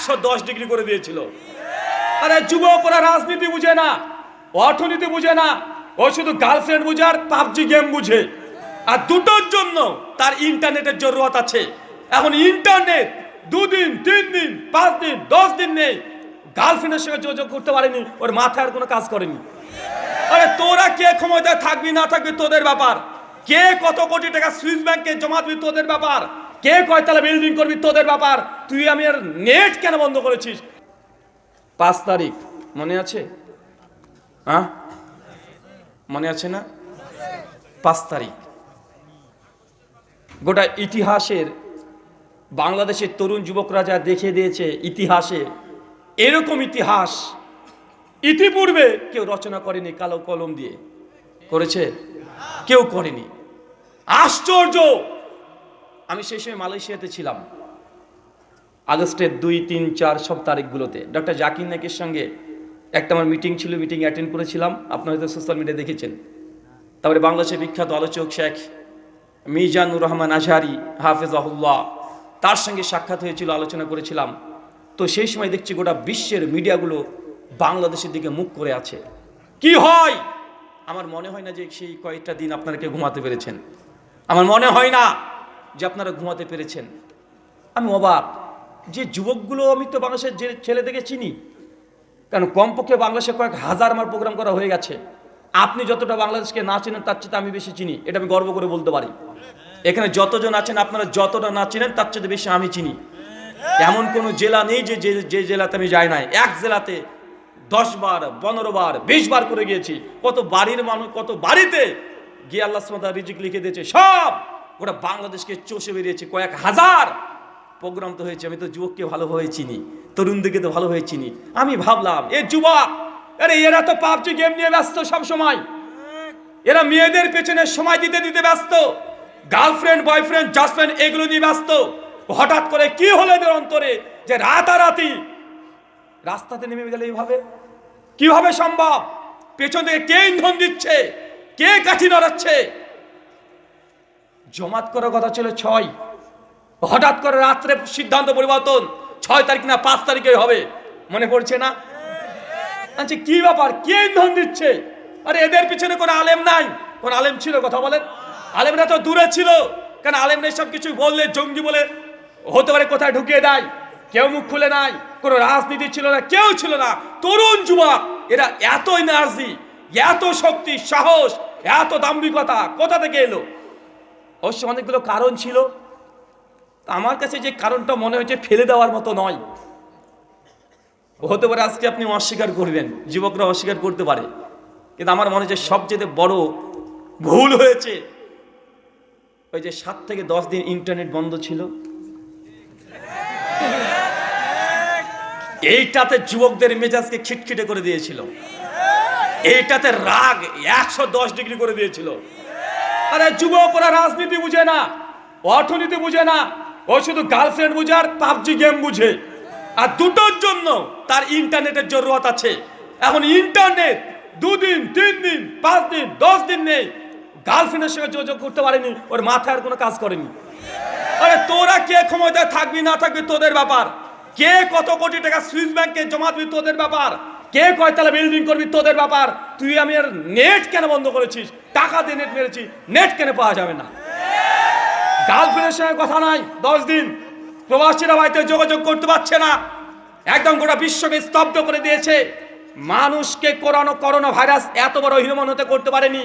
একশো দশ ডিগ্রি করে দিয়েছিল। আরে যুবক, ওরা রাজনীতি বুঝে না, অর্থনীতি বুঝে না, ও শুধু গার্লফ্রেন্ড বুঝে আর পাবজি গেম বুঝে। আর দুটোর জন্য তার ইন্টারনেটের জরুরত আছে। এখন ইন্টারনেট দুদিন তিন দিন পাঁচ দিন দশ দিন নেই গার্লফ্রেন্ডের সঙ্গে যোগাযোগ করতে পারেনি, ওর মাথায় আর কোনো কাজ করেনি। আরে তোরা কে ক্ষমতায় থাকবি, না থাকবি, তোদের ব্যাপার। কে কত কোটি টাকা সুইস ব্যাংকে জমা দিবি, তোদের ব্যাপার। কে কয়তলা বিল্ডিং করবি তোদের ব্যাপার? তুই আমি আর নেট কেন বন্ধ করেছিস? পাঁচ তারিখ, মনে আছে? হ্যাঁ? মনে আছে না? পাঁচ তারিখ। গোটা ইতিহাসের, বাংলাদেশের তরুণ যুবকরা যা দেখে দিয়েছে ইতিহাসে এরকম ইতিহাস। ইতিপূর্বে কেউ রচনা করেনি কালো কলম দিয়ে। করেছে? কেউ করেনি। আশ্চর্য! আমি সেই সময় মালয়েশিয়াতে ছিলাম। আগস্টের দুই, তিন, চার সব তারিখগুলোতে। ডক্টর জাকির নাকের সঙ্গে একটা আমার মিটিং ছিল মিটিং অ্যাটেন্ড করেছিলাম। আপনারা হয়তো সোশ্যাল মিডিয়া দেখেছেন। তারপরে বাংলাদেশের বিখ্যাত আলোচক শেখ মিজানুর রহমান আজহারি হাফেজ আহুল্লাহ তার সঙ্গে সাক্ষাৎ হয়েছিল, আলোচনা করেছিলাম। তো সেই সময় দেখছি গোটা বিশ্বের মিডিয়াগুলো বাংলাদেশের দিকে মুখ করে আছে। কি হয়? আমার মনে হয় না যে সেই কয়েকটা দিন আপনারা কেউ ঘুমাতে পেরেছেন। আমার মনে হয় না। যে আপনারা ঘুমাতে পেরেছেন। আমি অবাক যে যুবকগুলো আমি তো বাংলাদেশের যে ছেলেদেরকে চিনি, কারণ কমপক্ষে বাংলাদেশে কয়েক হাজার আমার প্রোগ্রাম করা হয়ে গেছে। আপনি যতটা বাংলাদেশকে না চেনেন, তার চেয়ে আমি বেশি চিনি, এটা আমি গর্ব করে বলতে পারি। এখানে যতজন আছেন, আপনারা যতটা না চিনেন, তার চেয়ে বেশি আমি চিনি। এমন কোনো জেলা নেই যে, যে- জেলাতে আমি যাই নাই। এক জেলাতে দশ বার, পনেরো বার, বিশ বার করে গিয়েছি। কত বাড়ির মানুষ, কত বাড়িতে গিয়ে আল্লাহ রিজিক লিখে দিয়েছে। সব ওটা বাংলাদেশকে চষে বেরিয়েছে কয়েক হাজার। প্রোগ্রাম তো হয়েছে, আমি তো যুবককে ভালোভাবে চিনি, তরুণদেরকে তো ভালোভাবে চিনি। আমি ভাবলাম, এ যুবক, আরে এরা তো পাবজি গেম নিয়ে ব্যস্ত সব সময় এরা মেয়েদের পেছনে সময় দিতে দিতে ব্যস্ত। গার্লফ্রেন্ড বয়ফ্রেন্ড জাস্টফ্রেন্ড এগুলো নিয়ে ব্যস্ত। হঠাৎ করে কি হলো এদের অন্তরে? যে রাতারাতি। রাস্তাতে নেমে গেলে এইভাবে? কীভাবে সম্ভব? পেছন থেকে কে ইন্ধন দিচ্ছে? কে কাঠি নড়াচ্ছে? জমাত করার কথা ছিল ছয়। হঠাৎ করে রাত্রে সিদ্ধান্ত পরিবর্তন। ছয় তারিখ না পাঁচ তারিখে হবে। মনে পড়ছে না? আচ্ছা কি ব্যাপার? কে ইন্ধন দিচ্ছে? আরে, এদের পিছনে কোনো আলেম নাই। কোন আলেম ছিল, কথা বলেন। আলেমরা তো দূরে ছিল। কারণ আলেমরা সব কিছু বললে, জঙ্গি বলে হতে পারে কোথায় ঢুকিয়ে দেয়? কেউ মুখ খুলে নাই। কোনো রাজনীতি ছিল না। কেউ ছিল না। তরুণ যুবক, এরা এত এনার্জি এত শক্তি, সাহস, এত দাম্ভিকতা কোথা থেকে এলো? অবশ্য অনেকগুলো কারণ ছিল। আমার কাছে যে কারণটা মনে হয়েছে, ফেলে দেওয়ার মতো নয়। হতে পারে আজকে আপনি অস্বীকার করবেন, যুবকরা অস্বীকার করতে পারে। কিন্তু আমার মনে হচ্ছে সবচেয়ে বড় ভুল হয়েছে। ওই যে সাত থেকে দশ দিন ইন্টারনেট বন্ধ ছিল। এইটাতে যুবকদের মেজাজকে খিটখিটে করে দিয়েছিল। এইটাতে রাগ একশো দশ ডিগ্রি করে দিয়েছিল। আরে যুবক, ওরা রাজনীতি বুঝে না, অর্থনীতি বুঝে না, ও শুধু গার্লফ্রেন্ড বুঝে আর পাবজি গেম বুঝে। আর দুটোর জন্য তার ইন্টারনেটের জরুরত আছে। এখন ইন্টারনেট দুদিন তিন দিন পাঁচ দিন দশ দিন নেই গার্লফ্রেন্ডের সঙ্গে যোগাযোগ করতে পারেনি, ওর মাথায় আর কোনো কাজ করেনি। আরে তোরা কে ক্ষমতায় থাকবি, না থাকবি, তোদের ব্যাপার। কে কত কোটি টাকা সুইস ব্যাংকে জমা দিবি, তোদের ব্যাপার। কে কয়তলা বিল্ডিং করবি? তোদের ব্যাপার। তুই আমি আর নেট কেন বন্ধ করেছিস? টাকা দিয়ে নেট মেরেছি। নেট কেন পাওয়া যাবে না? গার্লফ্রেন্ডের সঙ্গে কথা নাই দশ দিন। প্রবাসীরা বাড়িতে যোগাযোগ করতে পারছে না। একদম গোটা বিশ্বকে স্তব্ধ করে দিয়েছে। মানুষকে করোনা করোনা ভাইরাস এত বড় হীনমান হতে করতে পারেনি।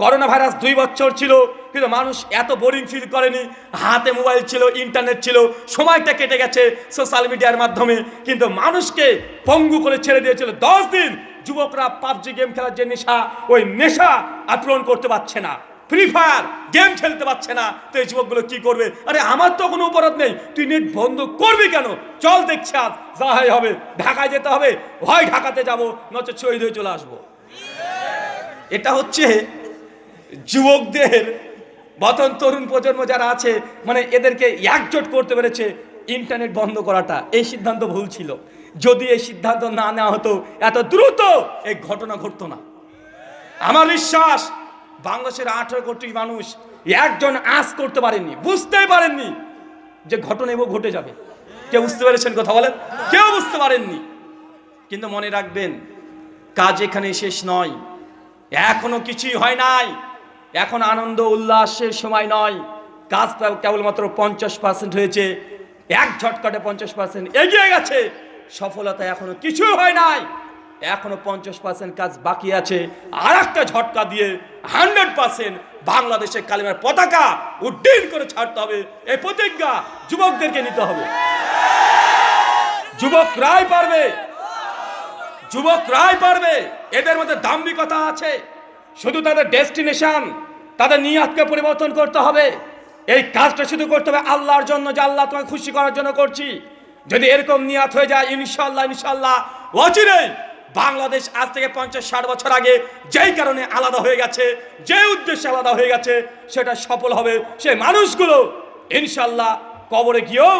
করোনা ভাইরাস দুই বছর ছিল, কিন্তু মানুষ এত বোরিং ফিল করেনি। হাতে মোবাইল ছিল ইন্টারনেট ছিল, সময়টা কেটে গেছে সোশ্যাল মিডিয়ার মাধ্যমে। কিন্তু মানুষকে পঙ্গু করে ছেড়ে দিয়েছিল। দশ দিন যুবকরা পাবজি গেম খেলার যে নেশা, ওই নেশা আক্রমণ করতে পারছে না। ফ্রি ফায়ার গেম খেলতে পারছে না। তো এই যুবকগুলো কী করবে? আরে, আমার তো কোনো অপরাধ নেই। তুই নেট বন্ধ করবি কেন? চল দেখছি আজ, যা হয় হবে। ঢাকায় যেতে হবে, হয় ঢাকাতে যাব, নচে শহীদ হয়ে চলে আসব। এটা হচ্ছে যুবকদের বতন তরুণ প্রজন্ম যারা আছে মানে এদেরকে একজোট করতে পেরেছে ইন্টারনেট বন্ধ করাটা। এই সিদ্ধান্ত ভুল ছিল। যদি এই সিদ্ধান্ত না নেওয়া হতো, এত দ্রুত এই ঘটনা ঘটতো না। আমার বিশ্বাস, বাংলাদেশের আঠারো কোটি মানুষ একজন আজ করতে পারেননি, বুঝতেই পারেননি যে ঘটনা এবার ঘটে যাবে। কেউ বুঝতে পেরেছেন কথা বলেন? কেউ বুঝতে পারেননি। কিন্তু মনে রাখবেন, কাজ এখানে শেষ নয়। এখনও কিছুই হয় নাই। এখন আনন্দ উল্লাসের সময় নয়। কাজ কেবলমাত্র পঞ্চাশ পার্সেন্ট হয়েছে। এক ঝটকাটে পঞ্চাশ পার্সেন্ট এগিয়ে গেছে। সফলতা এখনও কিছু হয় নাই। এখনও পঞ্চাশ পার্সেন্ট কাজ বাকি আছে। আর একটা ঝটকা দিয়ে হান্ড্রেড পার্সেন্ট বাংলাদেশের কালিমার পতাকা উড্ডীন করে ছাড়তে হবে। এই প্রতিজ্ঞা যুবকদেরকে নিতে হবে। যুবক যুবকরাই পারবে। যুবকরাই পারবে। এদের মধ্যে দাম্ভিকতা আছে। শুধু তাদের ডেস্টিনেশন, তাদের নিয়াতকে পরিবর্তন করতে হবে। এই কাজটা শুধু করতে হবে আল্লাহর জন্য, যে আল্লাহ তোমাকে খুশি করার জন্য করছি। যদি এরকম নিয়াত হয়ে যায় ইনশাল্লাহ ইনশাল্লাহ অচিরেই বাংলাদেশ আজ থেকে পঞ্চাশ ষাট বছর আগে যেই কারণে আলাদা হয়ে গেছে যে উদ্দেশ্যে আলাদা হয়ে গেছে, সেটা সফল হবে সেই মানুষগুলো। ইনশাল্লাহ কবরে গিয়েও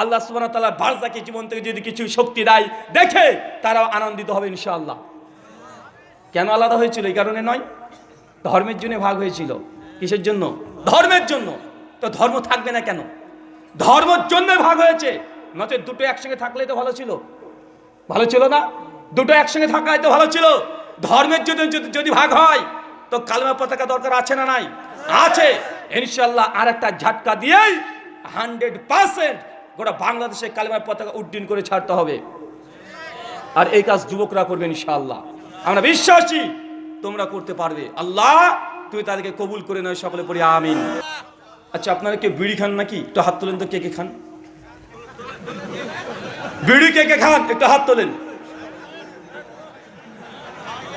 আল্লাহ সুবাহ তাল্লাহ বারজাকে জীবন থেকে যদি কিছু শক্তি দেয়, দেখে তারাও আনন্দিত হবে ইনশাআল্লাহ। কেন আলাদা হয়েছিল? এই কারণে নয়। ধর্মের জন্য ভাগ হয়েছিল। কিসের জন্য? ধর্মের জন্য। তো ধর্ম থাকবে না কেন? ধর্মের জন্য ভাগ হয়েছে। নচেত দুটো একসঙ্গে থাকলে তো ভালো ছিল। ভালো ছিল না? দুটো একসঙ্গে থাকাই তো ভালো ছিল। ধর্মের জন্য যদি ভাগ হয়, তো কালমা পতাকা দরকার আছে না নাই? আছে। ইনশাল্লাহ আর একটা ঝাটকা দিয়েই হান্ড্রেড পার্সেন্ট গোটা বাংলাদেশে কালিমার পতাকা উড্ডীন করে ছাড়তে হবে। আর এই কাজ যুবকরা করবে ইনশাআল্লাহ। আমরা বিশ্বাসী। তোমরা করতে পারবে। আল্লাহ, তুমি তাদেরকে কবুল করে নয় সকলে পড়ি আমিন। আচ্ছা আপনারা কেউ বিড়ি খান নাকি? একটু হাত তোলেন তো, কে কে খান? বিড়ি কে কে খান? একটু হাত তোলেন।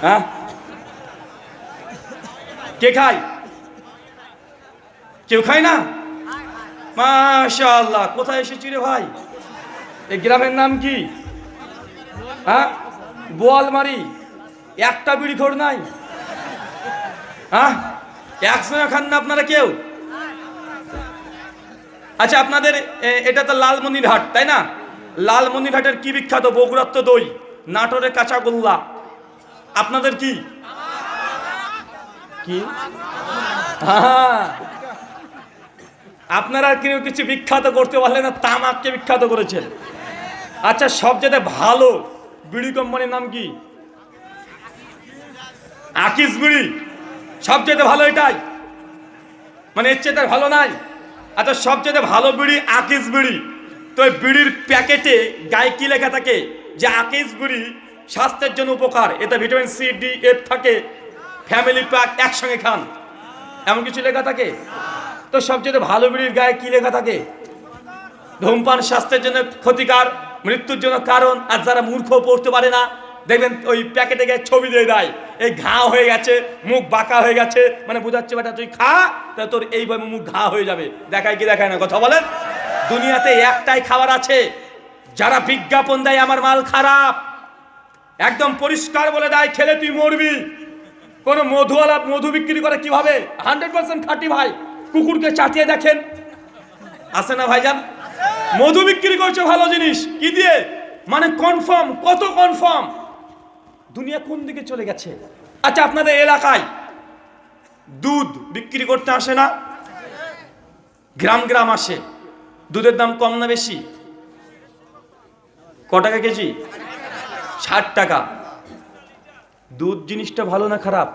হ্যাঁ? কে খায়? কেউ খায় না? মাশাআল্লাহ, কোথায় এসেছি রে ভাই? এই গ্রামের নাম কি? হ্যাঁ? বোয়ালমারি। একটা বিড়ি খোর নাই? হ্যাঁ? একসঙ্গে খান না আপনারা কেউ? আচ্ছা আপনাদের এটা তো লালমনির হাট তাই না? লালমনির হাটের কি বিখ্যাত বগুড়ার তো দই, নাটোরের কাঁচাগোল্লা আপনাদের কি? কি? হ্যাঁ। আপনারা কেউ কিছু বিখ্যাত করতে পারলেন না, তামাককে বিখ্যাত করেছেন। আচ্ছা সবচেয়ে ভালো, বিড়ি কোম্পানির নাম কি? আকিস বিড়ি সবচেয়ে ভালো এটাই। মানে এর চেয়ে ভালো নাই। আচ্ছা সবচেয়ে ভালো বিড়ি আকিস বিড়ি তো এই বিড়ির প্যাকেটে গায়ে কি লেখা থাকে? যে আকিস বিড়ি স্বাস্থ্যের জন্য উপকার। এতে ভিটামিন সি, ডি, এফ থাকে। ফ্যামিলি প্যাক একসঙ্গে খান। এমন কিছু লেখা থাকে? তো সবচেয়ে ভালো বিড়ির গায়ে কি লেখা থাকে? ধূমপান স্বাস্থ্যের জন্য ক্ষতিকার, মৃত্যুর জন্য কারণ, আর যারা মূর্খ পড়তে পারে না দেখবেন ওই প্যাকেটে গিয়ে ছবি দিয়ে দেয়। এই ঘা হয়ে গেছে, মুখ বাঁকা হয়ে গেছে মানে বোঝাচ্ছে বেটা তুই খা, তা তোর এইভাবে মুখ ঘা হয়ে যাবে। দেখায় কি দেখায় না, কথা বলেন? দুনিয়াতে একটাই খাবার আছে, যারা বিজ্ঞাপন দেয় আমার মাল খারাপ। একদম পরিষ্কার বলে দেয়, খেলে তুই মরবি। কোন মধুওয়ালা মধু বিক্রি করে কীভাবে? হান্ড্রেড পার্সেন্ট খাটি ভাই, কুকুরকে চাটিয়ে দেখেন। আসে না ভাইজান? মধু বিক্রি করছে ভালো জিনিস, কি দিয়ে? মানে কনফার্ম কত কনফার্ম দুনিয়া কোন দিকে চলে গেছে? আচ্ছা আপনাদের এলাকায় দুধ বিক্রি করতে আসে না? গ্রাম গ্রাম আসে। দুধের দাম কম না বেশি? ক টাকা কেজি? ষাট টাকা। দুধ জিনিসটা ভালো না খারাপ?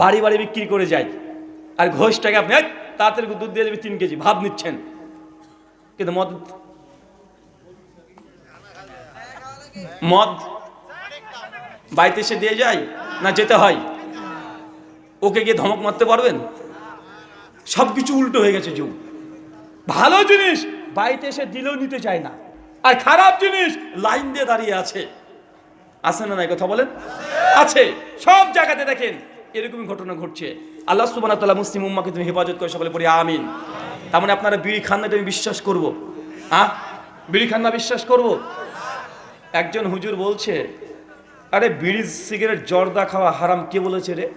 বাড়ি বাড়ি বিক্রি করে যায়। আর ঘোষটাকে আপনি তাড়াতাড়ি দুধ দিয়ে দেবে তিন কেজি, ভাব নিচ্ছেন। কিন্তু মদ মদ বাড়িতে এসে দিয়ে যায় না যেতে হয়? ওকে গিয়ে ধমক মারতে পারবেন? সব কিছু উল্টো হয়ে গেছে যুগ। ভালো জিনিস, বাড়িতে এসে দিলেও নিতে চায় না। আর খারাপ জিনিস, লাইন দিয়ে দাঁড়িয়ে আছে। আছে না নাই কথা বলেন? আছে। সব জায়গাতে দেখেন, এরকমই ঘটনা ঘটছে। আল্লাহ সুবাহ তাল্লাহ মুসলিম উম্মাকে তুমি হেফাজত করে, সকলে পড়ি আমিন। তার মানে আপনারা বিড়ি খান আমি বিশ্বাস করব। হ্যাঁ বিড়ি খান বিশ্বাস করব? একজন হুজুর বলছে আরে বিড়ি, সিগারেট, জর্দা খাওয়া হারাম। কে বলেছে রে?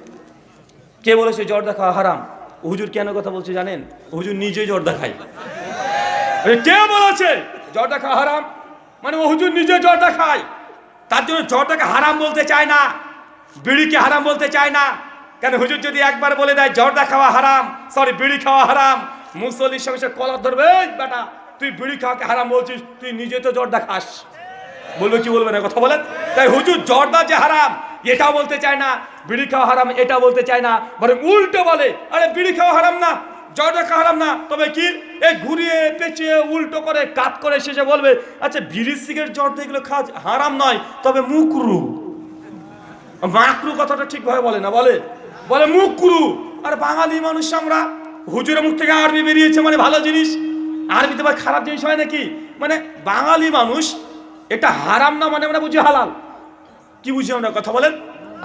কে বলেছে জর্দা খাওয়া হারাম? হুজুর কেন কথা বলছে জানেন? হুজুর নিজেই জর্দা আরে কে বলেছে? জর্দা খাওয়া হারাম? মানে ও হুজুর নিজে জর্দা খায়। তার জন্য জর্দাকে হারাম বলতে চায় না, বিড়িকে হারাম বলতে চায় না। কেন হুজুর যদি একবার বলে দেয়, জর্দা খাওয়া হারাম সরি বিড়ি খাওয়া হারাম, মুসল্লির সঙ্গে সে কলার ধরবে, "এই বেটা, তুই বিড়ি খাওয়াকে হারাম বলছিস, তুই নিজে তো জর্দা খাস। বলবে কি বলবে না কথা বলেন? তাই হুজুর জর্দা যে হারাম এটা বলতে চায় না, বিড়ি খাওয়া হারাম এটা বলতে চায় না, বরং উল্টো বলে, আরে, বিড়ি খাওয়া হারাম না, জর্দা খাওয়া হারাম না। তবে কি? এই ঘুরিয়ে, পেঁচিয়ে, উল্টো করে, কাত করে শেষে বলবে আচ্ছা বিড়ি সিগারেট, জর্দা এগুলো খাওয়া হারাম নয়, তবে মুকরু মাকরু কথাটা ঠিকভাবে বলে না, বলে? বলে মুকরু আর, বাঙালি মানুষ আমরা, হুজুরের মুখ থেকে আরবি বেরিয়েছে মানে ভালো জিনিস। আরবিতে আবার খারাপ জিনিস হয় নাকি? মানে বাঙালি মানুষ এটা হারাম না মানে আমরা বুঝি হালাল। কি বুঝি আমরা? কথা বলেন।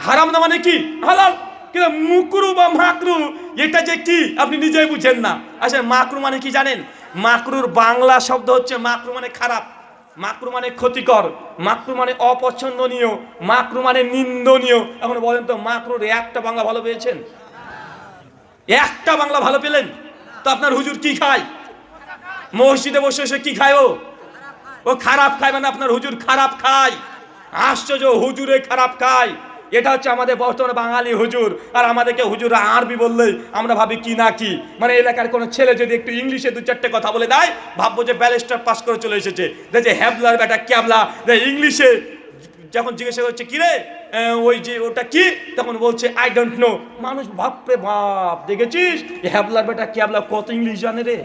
হারাম না মানে কি? হালাল। কিন্তু মুকরু বা মাকরু, এটা যে কি? আপনি নিজেই বুঝেন না। আচ্ছা মাকরু মানে কি জানেন? মাকরুর বাংলা শব্দ হচ্ছে মাকরু মানে খারাপ, মাকরু মানে ক্ষতিকর, মাকরু মানে অপছন্দনীয়, মাকরু মানে নিন্দনীয়। এখন বলেন তো, মাকরুর একটা বাংলা ভালো পেয়েছেন? একটা বাংলা ভালো পেলেন? তো আপনার হুজুর কি খায়? মসজিদে বসে বসে কি খায় ও? ও খারাপ খায় মানে আপনার হুজুর খারাপ খায়। আশ্চর্য, হুজুরে খারাপ খায়। এটা হচ্ছে আমাদের বর্তমানে বাঙালি হুজুর। আর আমাদেরকে হুজুর আরবি বললেই আমরা ভাবি কি না কি। মানে এলাকার কোনো ছেলে যদি একটু ইংলিশে দু চারটে কথা বলে দেয়, ভাববো যে ব্যারিস্টার পাস করে চলে এসেছে। দেখছে হ্যাবলার বেটা ক্যাবলা ইংলিশে যখন জিজ্ঞাসা করছে, কি রে? ওই যে ওটা কি? তখন বলছে আই ডোন্ট নো মানুষ বাপরে ভাব দেখেছিস? হ্যাবলার বেটা ক্যাবলা কত ইংলিশ জানে রে?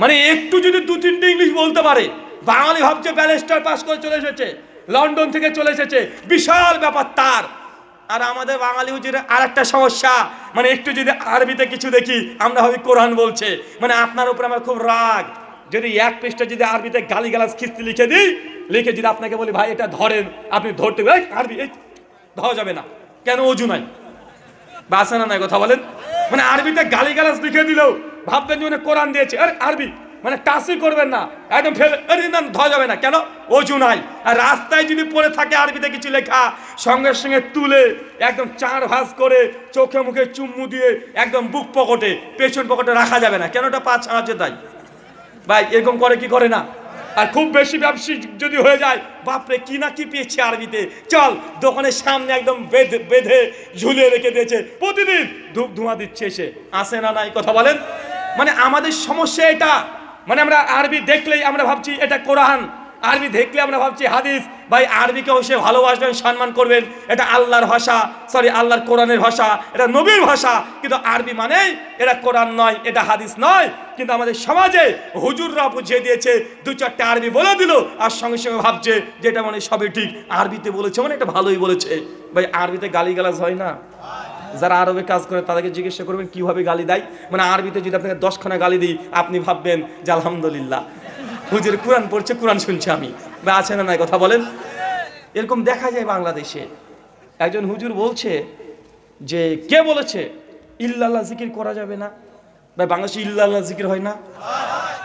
মানে একটু যদি দু তিনটে ইংলিশ বলতে পারে বাঙালি ভাবছে ব্যারিস্টার পাস করে চলে এসেছে লন্ডন থেকে চলে এসেছে বিশাল ব্যাপার তার। আর আমাদের বাঙালি হুজুরের আর একটা সমস্যা মানে একটু যদি আরবিতে কিছু দেখি আমরা ভাবি কোরআন বলছে মানে আপনার উপরে আমার খুব রাগ। যদি এক পৃষ্ঠা যদি আরবিতে গালি গালাজ খিস্তি লিখে দিই লিখে যদি আপনাকে বলি ভাই এটা ধরেন আপনি ধরতে এই, আরবি ধরা যাবে না কেন অজু নাই? বাসে না নাই কথা বলেন? মানে আরবিতে গালি গালাজ লিখে দিলেও ভাববেন যে মানে কোরআন দিয়েছে। আরে আরবি মানে টাচই করবেন না। একদম ফেলে ধোয়া যাবে না। কেন? অজু নাই। আর রাস্তায় যদি পড়ে থাকে আরবিতে কিছু লেখা, সঙ্গে সঙ্গে তুলে একদম চার ভাঁজ করে চোখে মুখে চুম্মু দিয়ে একদম বুক পকেটে, পেছন পকেটে রাখা যাবে না। কেন ওটা পাঁচ হাজার তাই ভাই, এরকম করে কি করে না? আর খুব বেশি ব্যবসায়িক যদি হয়ে যায়, বাপরে, কি না কি পেয়েছে আরবিতে? চল, দোকানের সামনে একদম বেঁধে বেঁধে ঝুলিয়ে রেখে দিয়েছে। প্রতিদিন ধূপ ধোঁয়া দিচ্ছে এসে। আসে না নাই কথা বলেন? মানে আমাদের সমস্যা এটা। মানে আমরা আরবি দেখলেই আমরা ভাবছি এটা কোরআন। আরবি দেখলে আমরা ভাবছি হাদিস। ভাই, আরবিকেও সে ভালোবাসবেন, সম্মান করবেন। এটা আল্লাহর ভাষা সরি আল্লাহর কোরআনের ভাষা। এটা নবীর ভাষা। কিন্তু আরবি মানেই এটা কোরআন নয়, এটা হাদিস নয়। কিন্তু আমাদের সমাজে হুজুররা বুঝিয়ে দিয়েছে, দু চারটে আরবি বলে দিল, আর সঙ্গে সঙ্গে ভাবছে যে এটা মানে সবই ঠিক। আরবিতে বলেছে মানে এটা ভালোই বলেছে। ভাই, আরবিতে গালিগালাজ হয় না? যারা আরবে কাজ করে তাদেরকে জিজ্ঞাসা করবেন, কীভাবে গালি দেয়? মানে আরবিতে যদি আপনাকে দশখানা গালি দিই, আপনি ভাববেন যে আলহামদুলিল্লাহ। হুজুর কোরআন পড়ছে, কোরআন শুনছি আমি। বা আছে না নাই কথা বলেন? এরকম দেখা যায় বাংলাদেশে। একজন হুজুর বলছে যে, কে বলেছে? ইল্লাল্লাহ জিকির করা যাবে না। ভাই, বাংলাদেশে ইল্লাল্লাহ জিকির হয় না?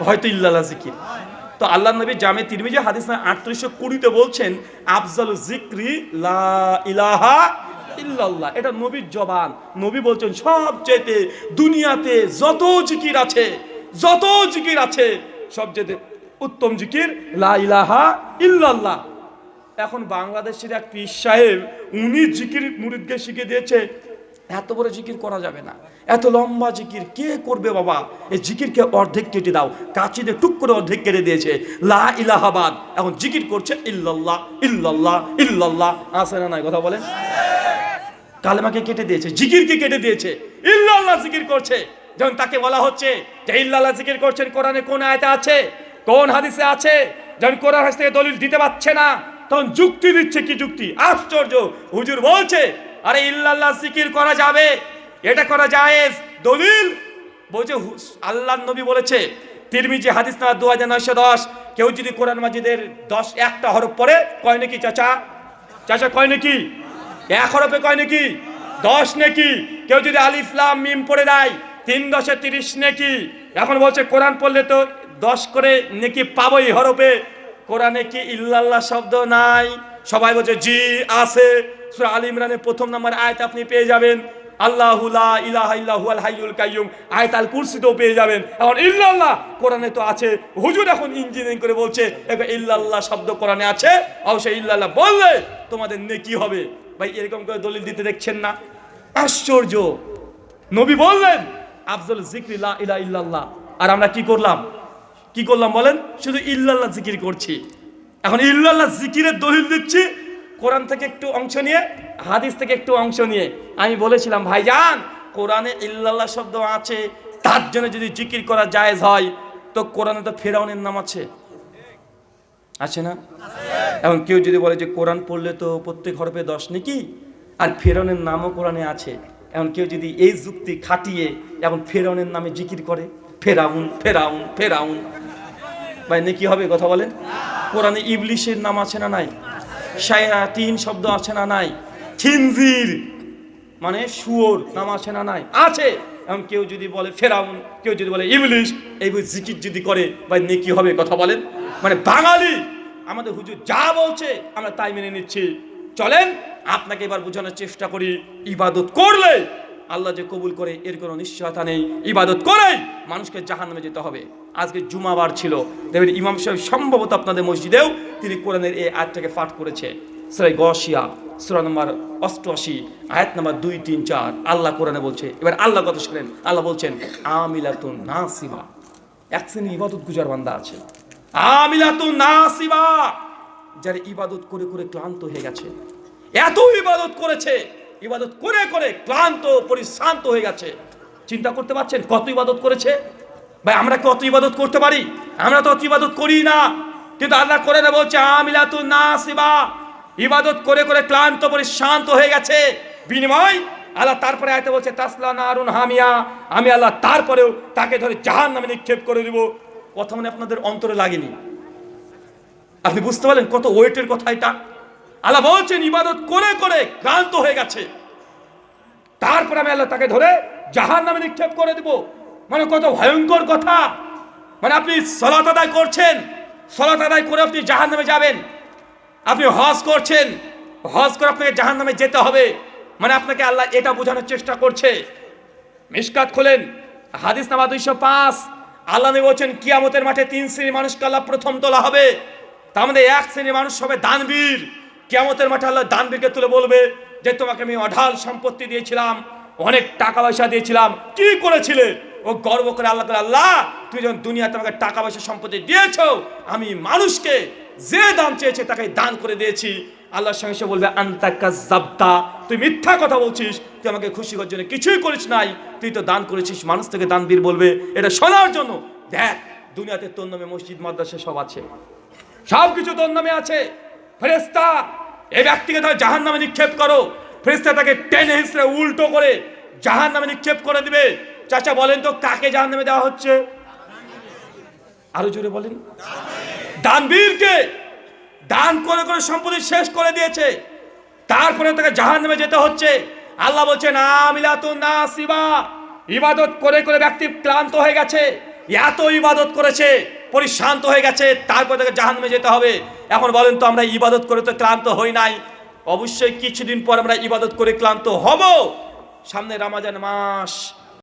হয়তো ইল্লাল্লাহ জিকির। তো আল্লাহ নবী জামে তিরমিজি হাদিস আটত্রিশশো কুড়িতে বলছেন, আফজাল জিক্রি লা ইলাহা ইল্লাল্লাহ, এটা নবীর জবান। নবী বলছেন সবচেয়ে দুনিয়াতে যত জিকির আছে, যত জিকির আছে সবচেয়ে উত্তম জিকির লা ইলাহা ইল্লাল্লাহ। এখন বাংলাদেশের এক পীর সাহেব, উনি জিকির মুরিদকে শিখে দিয়েছে, এত বড় জিকির করা যাবে না। এত লম্বা জিকির কে করবে বাবা? এই জিকিরকে অর্ধেক কেটে দাও কাচি দিয়ে টুক করে অর্ধেক কেটে দিয়েছে। লা ইলাহাবাদ এখন জিকির করছে ইল্লাল্লাহ ইল্লাল্লাহ ইল্লাল্লাহ। আসে না নাই, কথা বলেন? কালেমাকে কেটে দিয়েছে, জিকিরকে কেটে দিয়েছে, ইল্লাল্লাহ জিকির করছে। যখন তাকে বলা হচ্ছে যে ইল্লাল্লাহ জিকির করছেন, কোরআনে কোন আয়তে আছে? কোন হাদিসে আছে? যখন কোরআন হাদিস থেকে দলিল দিতে পারছে না, তখন যুক্তি দিচ্ছে কি যুক্তি? আশ্চর্য। হুজুর বলছে, আরে ইল্লাল্লাহ জিকির করা যাবে, এটা করা জায়েজ, দলিল? বলছে আল্লাহ নবী বলেছে, তিরমিজি হাদিস না দু হাজার নয়শো দশ, কেউ যদি কোরআন মাজিদের দশ, একটা হরফ পড়ে, কয় নাকি চাচা? চাচা, কয় নাকি? এক হরফে কয় নাকি? দশ নাকি? কেউ যদি আলিফলাম মিম পড়ে দেয়, তিন দশে তিরিশ নাকি? এখন বলছে, কোরআন পড়লে তো দশ করে নাকি পাবোই হরফে। কোরআনে কি ইল্লাল্লাহ শব্দ নাই? সবাই বলছে, জি, আছে। সূরা আল ইমরানের প্রথম নম্বর আয়াত আপনি পেয়ে যাবেন। আল্লাহু লা ইলাহা আল হাইয়ুল কাইয়ুম। আয়াত আল কুরসিতেও পেয়ে যাবেন। এখন ইল্লাল্লাহ কোরআনে তো আছে। হুজুর এখন ইঞ্জিনিয়ারিং করে বলছে এবার ইল্লাল্লাহ শব্দ কোরআনে আছে। অবশ্যই ইল্লাল্লাহ বললে তোমাদের নেকি হবে। ভাই, এরকম করে দলিল দিতে দেখছেন না। আশ্চর্য। নবী বললেন, আফজল জিক্রি লা ইলাহা ইল্লাল্লাহ। আর আমরা কি করলাম? কি করলাম বলেন? শুধু ইল্লাল্লাহ জিকির করছি। এখন ইল্লাল্লাহ জিকিরের দলিল দিচ্ছি, কোরআন থেকে একটু অংশ নিয়ে, হাদিস থেকে একটু অংশ নিয়ে। আমি বলেছিলাম, ভাইজান, কোরআনে ইল্লাল্লাহ শব্দ আছে। তার জন্য যদি জিকির করা জায়েজ হয়, তো কোরআনে তো ফেরাউনের নাম আছে। আছে না? এখন কেউ যদি বলে যে কোরআন পড়লে তো প্রত্যেক হরফে দশ নাকি? আর ফেরনের নামও কোরআনে আছে। এখন কেউ যদি এই যুক্তি খাটিয়ে এখন ফেরনের নামে জিকির করে, ফেরাউন ফেরাউন ফেরাউন। ভাই, নাকি হবে কথা বলেন? কোরআনে ইবলিশের নাম আছে না নাই? তিন শব্দ আছে না নাই? খিনজির মানে শুয়োর নাম আছে না নাই? আছে! এখন কেউ যদি বলে ফেরাউন, কেউ যদি বলে ইবলিশ, এই জিকির যদি করে, ভাই, নেকি হবে কথা বলেন? মানে বাঙালি, আমাদের হুজুর যা বলছে, আমরা তাই মেনে নিচ্ছি। চলেন, আপনাকে এবার বোঝানোর চেষ্টা করি, ইবাদত করলে আল্লাহ যে কবুল করে, এর কোনো নিশ্চয়তা নেই। ইবাদত করেই মানুষকে জাহান নামে যেতে হবে। আজকে জুমাবার ছিল। দেখবেন ইমাম সাহেব সম্ভবত আপনাদের মসজিদেও তিনি কোরআনের এই আয়াতটাকে পাঠ করেছে। সুরাই গসিয়া সুরা নম্বর অষ্টআশি, আয়াত নম্বর দুই, তিন, চার। আল্লাহ কোরআনে বলছে, এবার আল্লাহ কথা শুনেন। আল্লাহ বলছেন, আমিলাতুন নাসিবা এক শ্রেণি ইবাদত গুজার বান্দা আছে। আমিলাতুন নাসিবা। যারা ইবাদত করে করে ক্লান্ত হয়ে গেছে, এত ইবাদত করেছে, ইবাদত করে করে ক্লান্ত, পরিশ্রান্ত হয়ে গেছে। চিন্তা করতে পারছেন কত ইবাদত করেছে? ভাই, আমরা কত ইবাদত করতে পারি? আমরা তো অত ইবাদত করি না। কিন্তু আল্লাহ করে না বলছে আমিলাতু নাসিবা। ইবাদত করে করে ক্লান্ত, পরিশ্রান্ত হয়ে গেছে। বিনিময় আল্লাহ তারপরে আয়তে বলছে, তাসলা নারুন হামিয়া। আমি আল্লাহ তারপরেও তাকে ধরে জাহান নামে নিক্ষেপ করে দিব। কথা মানে আপনাদের অন্তরে লাগেনি। আপনি বুঝতে পারলেন কত ওয়েটের কথা এটা? আল্লাহ বলছেন, ইবাদত করে করে ক্লান্ত হয়ে গেছে। তারপর আমি আল্লাহ তাকে ধরে জাহান নামে নিক্ষেপ করে দেব। মানে কত ভয়ঙ্কর কথা। মানে আপনি সলাত আদায় করছেন, সলাত আদায় করে আপনি জাহান নামে যাবেন। আপনি হজ করছেন, হজ করে আপনাকে জাহান নামে যেতে হবে। মানে আপনাকে আল্লাহ এটা বোঝানোর চেষ্টা করছে। মিসকাত খোলেন, হাদিস নামা দুইশো পাঁচ। আল্লাহ বলছেন, কিয়ামতের মাঠে তিন শ্রেণির মানুষকে আল্লাহ প্রথম তোলা হবে। তার মধ্যে এক শ্রেণির মানুষ হবে দানবীর। কিয়ামতের মাঠে আল্লাহ দানবীরকে তুলে বলবে যে, তোমাকে আমি অঢাল সম্পত্তি দিয়েছিলাম, অনেক টাকা পয়সা দিয়েছিলাম, কি করেছিলে? ও গর্ব করে আল্লাহ করে আল্লাহ তুই যখন দুনিয়া তোমাকে টাকা পয়সা সম্পত্তি দিয়েছ, আমি মানুষকে যে দান চেয়েছে তাকে দান করে দিয়েছি। আল্লাহর সঙ্গে সে বলবে জাবতা তুই মিথ্যা কথা বলছিস, তুই আমাকে খুশি করার জন্য কিছুই করিস নাই, তুই তো দান করেছিস। মানুষ থেকে দান বীর বলবে, এটা শোনার জন্য। দেখ, দুনিয়াতে তোর নামে মসজিদ, মাদ্রাসা সব আছে। সব কিছু তোর নামে আছে। ফেরেস্তা এই ব্যক্তিকে ধরে জাহান নামে নিক্ষেপ করো। ফেরেস্তা তাকে টেনে হিসড়ে উল্টো করে জাহান নামে নিক্ষেপ করে দিবে। চাচা, বলেন তো, কাকে জাহান নামে দেওয়া হচ্ছে? আরও জোরে বলেন। দানবীরকে দান করে করে সম্পত্তি শেষ করে দিয়েছে। তারপরে তাকে জাহান নামে যেতে হচ্ছে। আল্লাহ বলছেন আমিলাতুন নাসিবা ইবাদত করে করে ব্যক্তি ক্লান্ত হয়ে গেছে। এত ইবাদত করেছে পরিশান্ত হয়ে গেছে, তারপরে তাকে জাহান নামে যেতে হবে। এখন বলেন তো, আমরা ইবাদত করে তো ক্লান্ত হই নাই। অবশ্যই কিছুদিন পর আমরা ইবাদত করে ক্লান্ত হব। সামনে রামাজান মাস।